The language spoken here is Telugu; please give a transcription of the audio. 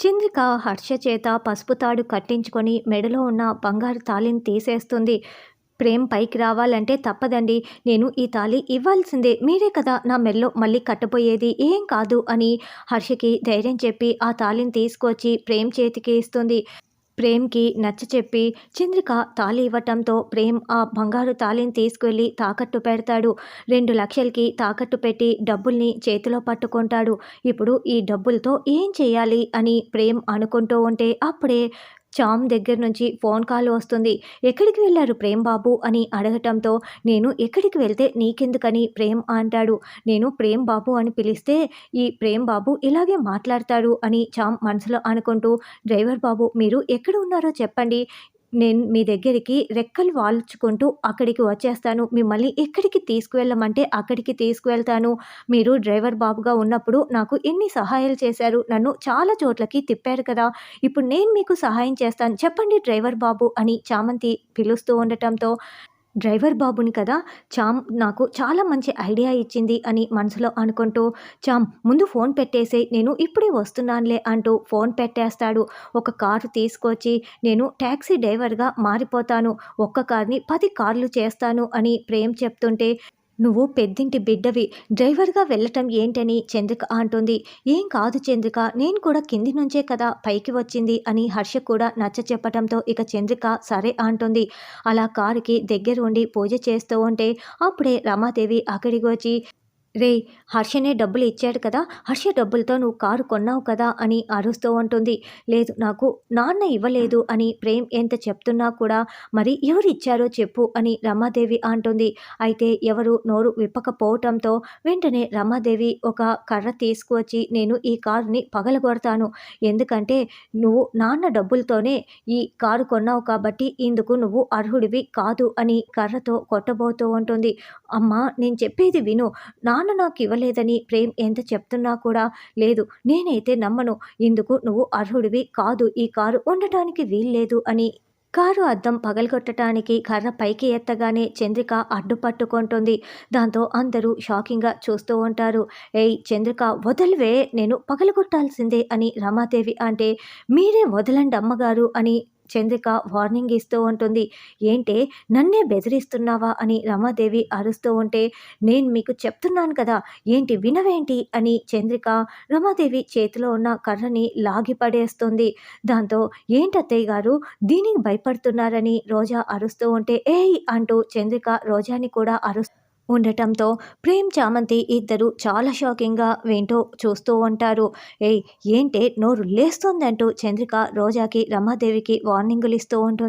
చంద్రిక హర్ష చేత పసుపు తాడు కట్టించుకొని మెడలో ఉన్న బంగారు తాళిని తీసేస్తుంది. ప్రేమ్ పైకి రావాలంటే తప్పదండి. నేను ఈ తాళి ఇవ్వాల్సిందే. మీరే కదా నా మెల్లో మళ్ళీ కట్టబోయేది. ఏం కాదు అని హర్షకి ధైర్యం చెప్పి ఆ తాళిని తీసుకొచ్చి ప్రేమ్ చేతికి ఇస్తుంది. ప్రేమ్కి నచ్చ చెప్పి చంద్రిక తాళి ఇవ్వటంతో ప్రేమ్ ఆ బంగారు తాళిని తీసుకువెళ్ళి తాకట్టు పెడతాడు. రెండు లక్షలకి తాకట్టు పెట్టి డబ్బుల్ని చేతిలో పట్టుకుంటాడు. ఇప్పుడు ఈ డబ్బులతో ఏం చేయాలి అని ప్రేమ్ అనుకుంటూ ఉంటే అప్పుడే చామ్ దగ్గర నుంచి ఫోన్ కాల్ వస్తుంది. ఎక్కడికి వెళ్ళారు ప్రేమ్ బాబు? అని అడగటంతో నేను ఎక్కడికి వెళ్తే నీకెందుకని ప్రేమ్ అంటాడు. నేను ప్రేమ్ బాబు అని పిలిస్తే ఈ ప్రేమ్ బాబు ఇలాగే మాట్లాడతాడు అని చామ్ మనసులో అనుకుంటూ డ్రైవర్ బాబు మీరు ఎక్కడ ఉన్నారో చెప్పండి. నేను మీ దగ్గరికి రెక్కలు వాల్చుకుంటూ అక్కడికి వచ్చేస్తాను. మిమ్మల్ని ఎక్కడికి తీసుకువెళ్ళమంటే అక్కడికి తీసుకువెళ్తాను. మీరు డ్రైవర్ బాబుగా ఉన్నప్పుడు నాకు ఎన్ని సహాయాలు చేశారు? నన్ను చాలా చోట్లకి తిప్పారు కదా. ఇప్పుడు నేను మీకు సహాయం చేస్తాను. చెప్పండి డ్రైవర్ బాబు అని చామంతి పిలుస్తూ ఉండటంతో డ్రైవర్ బాబుని కదా చామ్ నాకు చాలా మంచి ఐడియా ఇచ్చింది అని మనసులో అనుకుంటూ చామ్ ముందు ఫోన్ పెట్టేసి నేను ఇప్పుడే వస్తున్నానులే అంటూ ఫోన్ పెట్టేస్తాడు. ఒక కారు తీసుకొచ్చి నేను ట్యాక్సీ డ్రైవర్గా మారిపోతాను. ఒక్క కార్ని పది కార్లు చేస్తాను అని ప్రేమ్ చెప్తుంటే నువ్వు పెద్దింటి బిడ్డవి. డ్రైవర్గా వెళ్ళటం ఏంటని చంద్రిక అంటుంది. ఏం కాదు చంద్రిక నేను కూడా కింది నుంచే కదా పైకి వచ్చింది అని హర్ష కూడా నచ్చ చెప్పటంతో ఇక చంద్రిక సరే అంటుంది. అలా కారుకి దగ్గర ఉండి పూజ చేస్తూ ఉంటే అప్పుడే రమాదేవి అక్కడికి వచ్చి రే హర్షనే డబ్బులు ఇచ్చాడు కదా హర్ష డబ్బులతో నువ్వు కారు కొన్నావు కదా అని అరుస్తూ ఉంటుంది. లేదు నాకు నాన్న ఇవ్వలేదు అని ప్రేమ్ ఎంత చెప్తున్నా కూడా మరి ఎవరు ఇచ్చారో చెప్పు అని రమాదేవి అంటుంది. అయితే ఎవరు నోరు విప్పకపోవటంతో వెంటనే రమాదేవి ఒక కర్ర తీసుకువచ్చి నేను ఈ కారుని పగలగొడతాను. ఎందుకంటే నువ్వు నాన్న డబ్బులతోనే ఈ కారు కొన్నావు కాబట్టి ఇందుకు నువ్వు అర్హుడివి కాదు అని కర్రతో కొట్టబోతూ ఉంటుంది. అమ్మా నేను చెప్పేది విను. నా నాన్న నాకు ఇవ్వలేదని ప్రేమ్ ఎంత చెప్తున్నా కూడా లేదు. నేనైతే నమ్మను. ఇందుకు నువ్వు అర్హుడివి కాదు. ఈ కారు ఉండటానికి వీల్లేదు అని. కారు అద్దం పగలగొట్టడానికి కర్ర పైకి ఎత్తగానే చంద్రిక అడ్డుపట్టుకుంటుంది దాంతో అందరూ షాకింగ్గా చూస్తూ ఉంటారు. ఏయ్ చంద్రిక వదలవే. నేను పగలగొట్టాల్సిందే అని రమాదేవి అంటే మీరే వదలండి అమ్మగారు అని చంద్రిక వార్నింగ్ ఇస్తూ ఉంటుంది. ఏంటే నన్నే బెదిరిస్తున్నావా అని రమాదేవి అరుస్తూ ఉంటే నేను మీకు చెప్తున్నాను కదా ఏంటి వినవేంటి అని చంద్రిక రమాదేవి చేతిలో ఉన్న కర్రని లాగి పడేస్తుంది. దాంతో ఏంటత్తయ్య గారు దీనికి భయపడుతున్నారని రోజా అరుస్తూ ఉంటే ఏయ్ అంటూ చంద్రిక రోజాని కూడా అరుస్తూ ఉండటంతో ప్రేమ్ చామంతి ఇద్దరు చాలా షాకింగ్గా వేంటో చూస్తూ ఉంటారు. ఏయ్ ఏంటే నోరు లేస్తుందంటూ చంద్రిక రోజాకి రమాదేవికి వార్నింగులు ఇస్తూ ఉంటుంది.